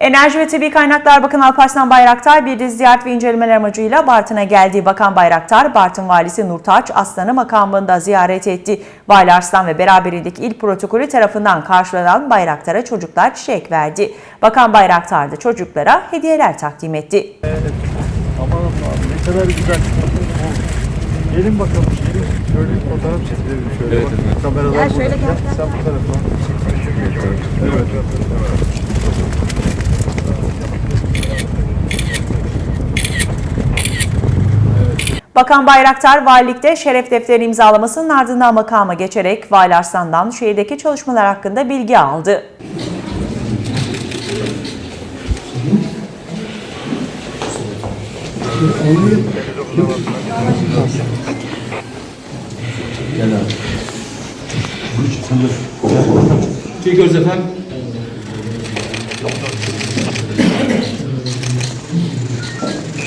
Enerji ve Tabi Kaynaklar Bakanı Alparslan Bayraktar bir dizi ziyaret ve incelemeler amacıyla Bartın'a geldi. Bakan Bayraktar, Bartın Valisi Nurtaç Aslan'ı makamında ziyaret etti. Vali Arslan ve beraberindeki il protokolü tarafından karşılanan Bayraktar'a çocuklar çiçek verdi. Bakan Bayraktar da çocuklara hediyeler takdim etti. Aman Allah'ım ne kadar güzel. Gelin bakalım, gelin. Şöyle bir fotoğraf çekelim şöyle. Evet, Kameralar Gel şöyle burada. gel. Sen bu tarafa. Evet. Bakan Bayraktar valilikte şeref defteri imzalamasının ardından makama geçerek Vali Arslan'dan şehirdeki çalışmalar hakkında bilgi aldı. Çekiyoruz efendim.